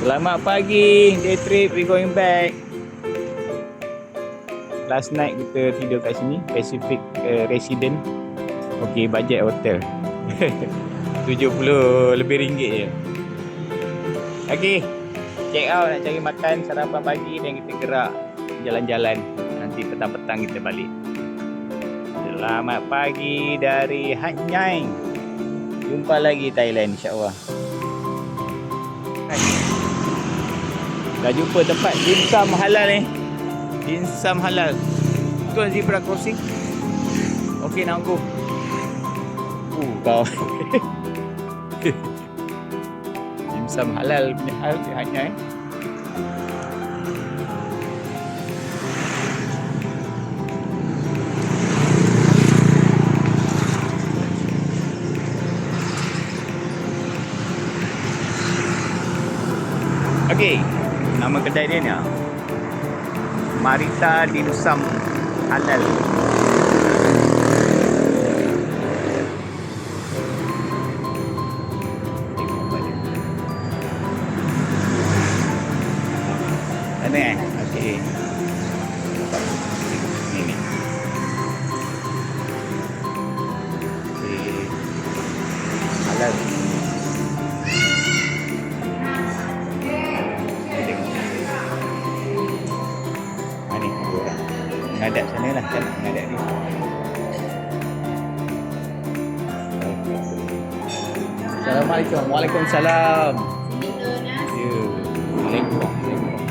Selamat pagi. Day trip we going back. Last night kita tidur kat sini Pacific uh, Resident. Okey, bajet hotel. 70 lebih ringgit je. Okey. Check out nak cari makan sarapan pagi dan kita gerak jalan-jalan. Nanti petang-petang kita balik. Selamat pagi dari Hat Nyai. Jumpa lagi Thailand insya-Allah. Dah jumpa tempat dimsum halal ni. Dimsum halal. Tu zebra crossing. Okey nak go. Uh, kau. dimsum halal punya hal hanya eh. Kedai dia ni ah. Marita Dimsum Halal. Menghadap sana lah kan menghadap ni. Assalamualaikum. Waalaikumsalam. Ya. Lengkong. Lengkong.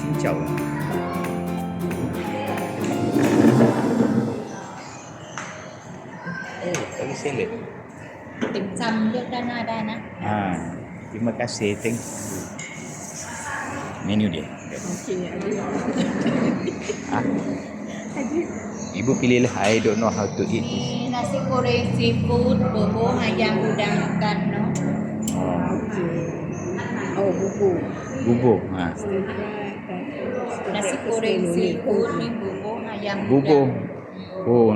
Cincau lah. Oh, lagi salad. Tim Sam đó nó đây nè. Ha, terima kasih. Thank Menu dia. Okey, ada. Ah. Ibu pilihlah. I don't know how to eat this. Ni nasi goreng seafood, bubur ayam udang ikan no. Oh, Oh, bubur. bubur. Ha. Nasi goreng seafood ni bubur ayam Bubur. udang. Oh,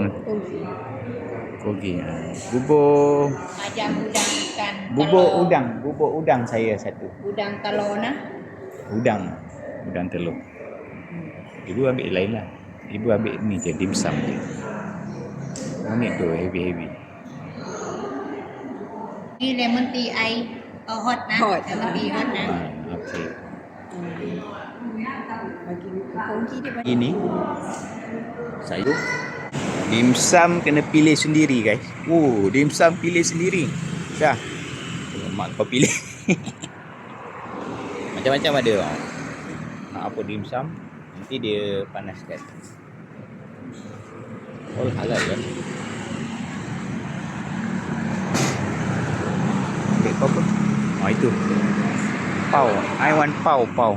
kogi. Ha. Bubur. Ayam udang ikan. Bubur udang. Bubur udang saya satu. Udang telur nah. Udang. Udang telur. Ibu ambil lain lah. Ibu ambil ni je. Dimsum je. Unik tu. Heavy-heavy. Ni lemon tea ai uh, hot nah. Hot. Lemon tea hot nah. Ha. Okay. Bagi kongki dia banyak. Ini saya dimsum kena pilih sendiri guys. Oh, dimsum pilih sendiri. Dah. Mak kau pilih. Macam-macam ada. oh. Nak apa dimsum, nanti dia panaskan. Oh, halal kan? Ambil kau apa? Oh, itu. Pau. I want pau, pau.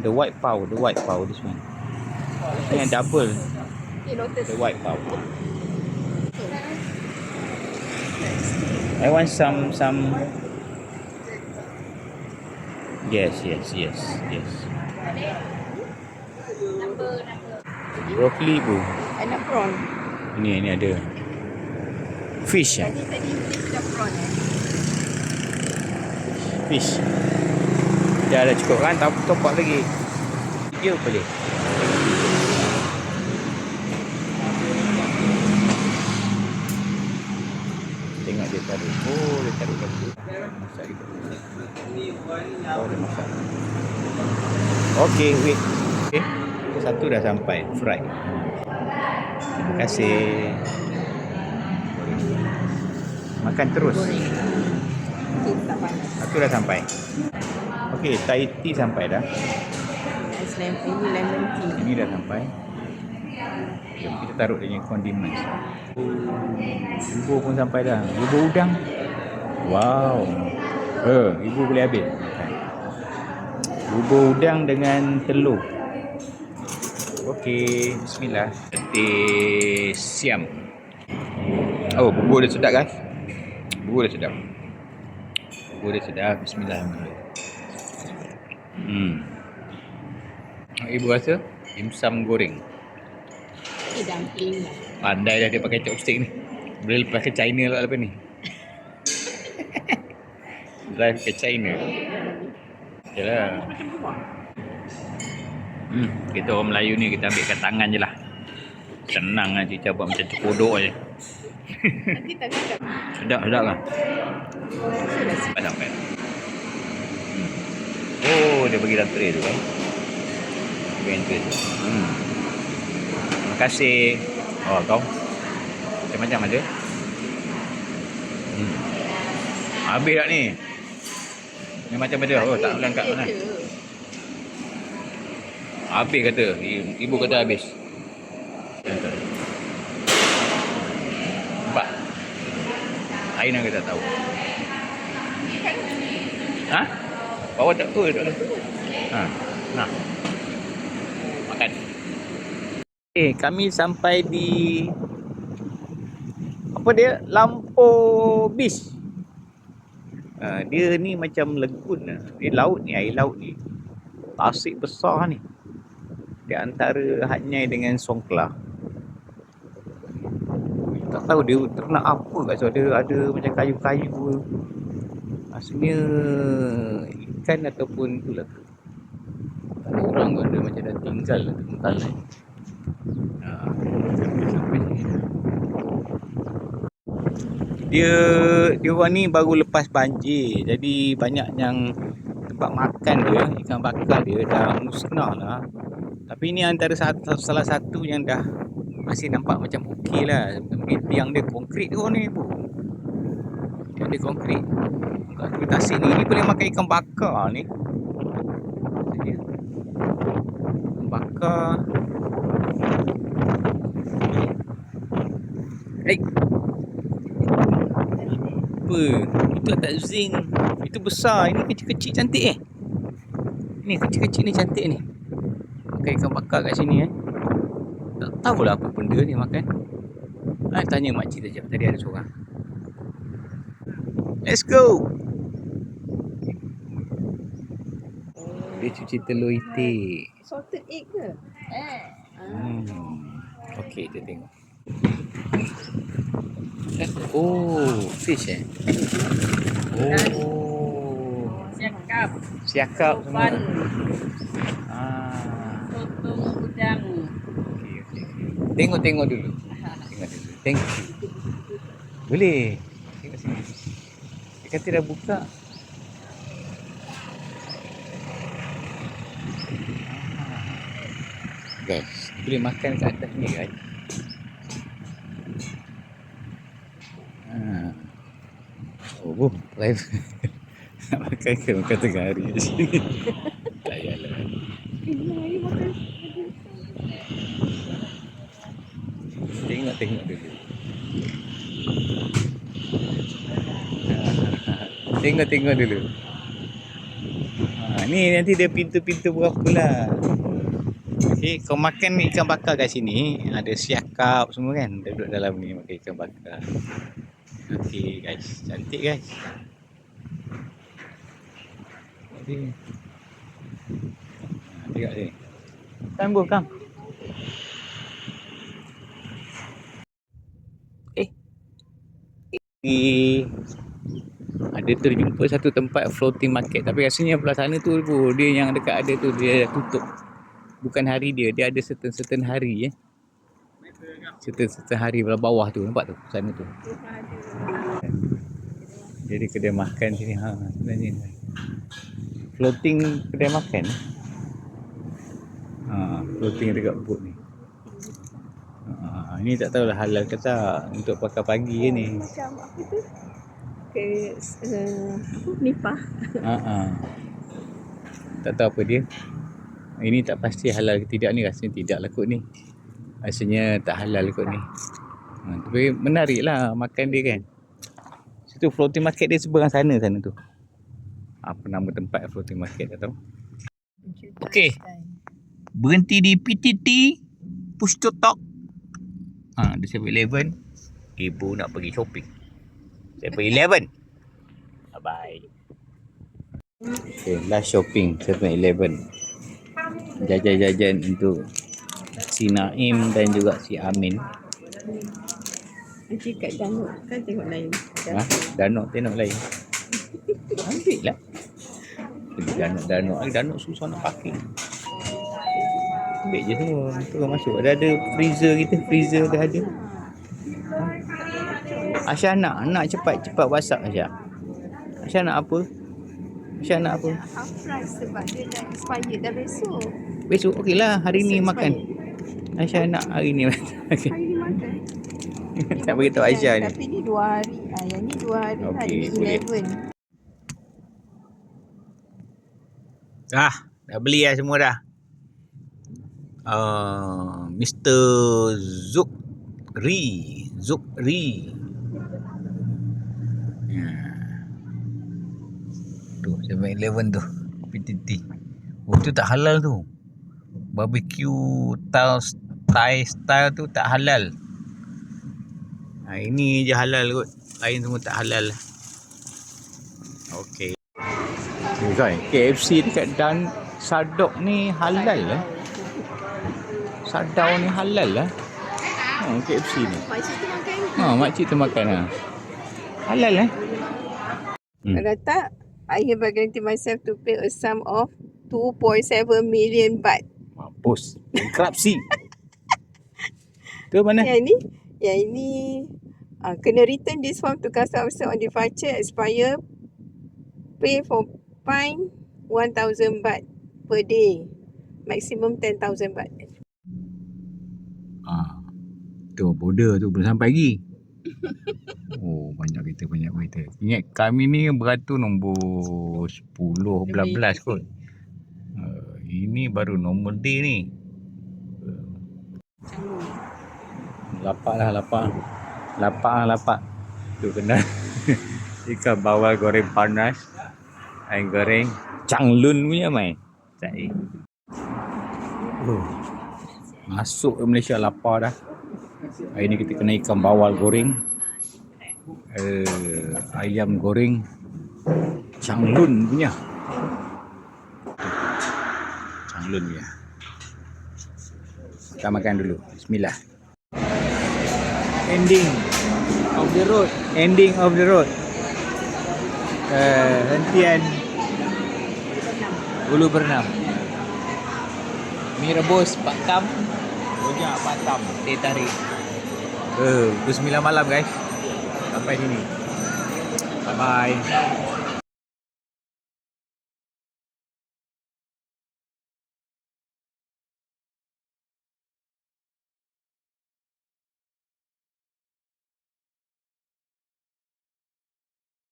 The white pau, the white pau, this one. Ni yang double, Okay, the white pau. I want some some Yes, yes, yes, yes. Broccoli bu. I nak prawn. Ini ini ada. Fish? Tadi tadi dia sudah prawn eh. Fish. Dah ada cukup kan? Top, top up lagi. Dia boleh. Tengok dia tarik. Oh, dia tarik lagi. Masak gitu. Oh, dia masak. Okey, wait. Okey. Satu dah sampai. Fried. Terima kasih. Makan terus. Okay. Aku dah sampai. Okey, Thai tea sampai dah. Ini lemon tea. Ini dah sampai. Jom kita taruh dia punya condiments. Bubur pun sampai dah. Bubur udang. Wow. Eh, ibu boleh habis. Bubur udang dengan telur. Okey, bismillah. Petis siam. Oh, bubur dia sedap guys. Bubur dia sedap. Bubur dia sedap. Bismillahirrahmanirrahim. Hmm. Ibu rasa dimsum goreng. Ni dumpling lah. Pandai dah dia pakai chopstick ni. Boleh pakai China lah lepas ni. drive ke China. Yalah. Hmm, kita orang Melayu ni kita ambilkan tangan je lah. Senang lah Cica buat macam cekodok je. Sedap, sedap lah. Sedap kan? Oh, dia bagi dalam tray tu kan. Bagi dalam tray tu. Hmm. Kasih. Oh, kau. Macam-macam ada. Hmm. Habis tak ni? Ni macam mana? Oh, tak boleh angkat mana. Habis kata. Ibu kata habis. Nampak? Aina kita tahu. Ha? Bawa tak tu, tak ada. Ha. Nah. Makan. Eh, kami sampai di apa dia? Lampau Beach. Ha, dia ni macam lagoon lah. Dia laut ni, air laut ni. Tasik besar ni. Di antara Hanyai dengan Songkla. Tak tahu dia ternak apa kat situ. Ada, ada macam kayu-kayu. Asalnya ikan ataupun tu. Tak ada orang. Dia macam dah tinggal lah tempat lain. Dia dia orang ni baru lepas banjir. Jadi banyak yang tempat makan dia, ikan bakar dia dah musnah lah. Tapi ni antara satu, salah satu yang dah masih nampak macam okey lah. Mungkin tiang dia konkrit orang ni pun. Tiang dia konkrit. Tepi tasik ni, ni boleh makan ikan bakar ni. Ikan bakar. Hey. Apa? Itu tak zing. Itu besar. Ini kecil-kecil cantik eh. Ni kecil-kecil ni cantik ni. Makan ikan bakar kat sini eh. Tak tahulah apa benda ni makan. Ah, tanya makcik sekejap. Tadi ada seorang. Let's go. Dia cuci telur itik. Salted egg ke? Eh. Hmm. Okey, kita tengok. Eh, Oh, fish eh? Oh. Siakap. Siakap semua. Ah. Soto udang. Okey, okey. Tengok-tengok dulu. Tengok dulu. Tengok. Boleh. Tengok sini. Dia kata dah buka. Ah. Guys, boleh makan kat atas ni guys. Ah. Oh, boh, live. Nak makan ke makan tengah hari kat sini. Tak payahlah. Tengok-tengok dulu. Tengok-tengok dulu. Ha, ni nanti dia pintu-pintu berapa lah. Okey, kau makan ikan bakar kat sini, ada siakap semua kan, dia duduk dalam ni makan ikan bakar. Okey guys, cantik guys. Okey. Ha, tengok sini. Tangguh kang. di ada terjumpa satu tempat floating market tapi rasanya belah sana tu pun dia yang dekat ada tu dia dah tutup bukan hari dia dia ada certain-certain hari eh certain-certain hari belah bawah tu nampak tu sana tu jadi kedai makan sini ha sebenarnya floating kedai makan ha floating dekat boat ni ha, ni tak tahulah halal ke tak untuk pakai pagi ke ni Macam apa tu? Ke uh, nipah. Ha ah. Tak tahu apa dia. Ini tak pasti halal ke tidak ni rasanya tidak lah kot ni. Rasanya tak halal kot ni. Ha, tapi menarik lah makan dia kan. Situ floating market dia seberang sana sana tu. Apa nama tempat floating market tak tahu. Okey. Berhenti di PTT Push to Talk. Ha, di 7-Eleven. Ibu nak pergi shopping. 7-Eleven. Bye-bye. Okay, last shopping 7-Eleven. Jajan-jajan untuk si Naim dan juga si Amin. Nanti kat Danuk kan tengok lain. Ha? Danok tengok lain. Ambil lah. Danuk-danuk. Danuk, danuk susah nak pakai. Ambil je semua. Terus masuk. Ada ada freezer kita. Freezer dah ada. Aisyah nak. Nak cepat-cepat masak Aisyah. Aisyah nak apa? Aisyah nak apa? Half price sebab dia dah expired dah besok. Besok okey lah. Hari ni makan. Aisyah nak hari ni makan. Hari ni makan. tak beritahu Aisyah ni. Tapi ni dua hari. Ah, yang ni dua hari lah. Okey, Ni boleh. 11. Dah, dah beli lah semua dah. Uh, Mr. Zukri. Zukri. Ya. Tu, 7-Eleven tu. PTT. Oh, tu tak halal tu. Barbecue style, Thai style tu tak halal. Ha, ini je halal kot. Lain semua tak halal. Okey. Kan KFC dekat Dan Sadok ni halal lah. Sadau ni halal lah. Ha, KFC ni. Makcik tu makan. Ha, makcik tu makan ha. Halal eh? Hmm. Kalau tak, I hereby guarantee myself to pay a sum of 2.7 million baht. Mampus. Bankruptcy. tu mana? Yang ni, yang ini uh, kena return this form to customs officer on departure expire pay for fine 1000 baht per day maximum 10000 baht Ha. Tu border tu belum sampai lagi. Oh, banyak kereta, banyak kereta. Ingat kami ni beratur nombor 10, 11 kot. Uh, ini baru normal day ni. Uh, lapak lah, lapak. Lapak lah, lapak. Tu kena ikan bawal goreng panas. Air goreng canglun punya mai. Eh. Oh. Masuk ke Malaysia lapar dah. Hari ni kita kena ikan bawal goreng. Uh, ayam goreng canglun punya. Canglun punya. Kita makan dulu. Bismillah. Ending of the road. Ending of the road. Uh, hentian Ulu Bernam. Mi rebus Pak Tam. Rojak Pak Tam. Teh tarik. Eh, pukul 9 malam guys. Sampai sini. Bye bye.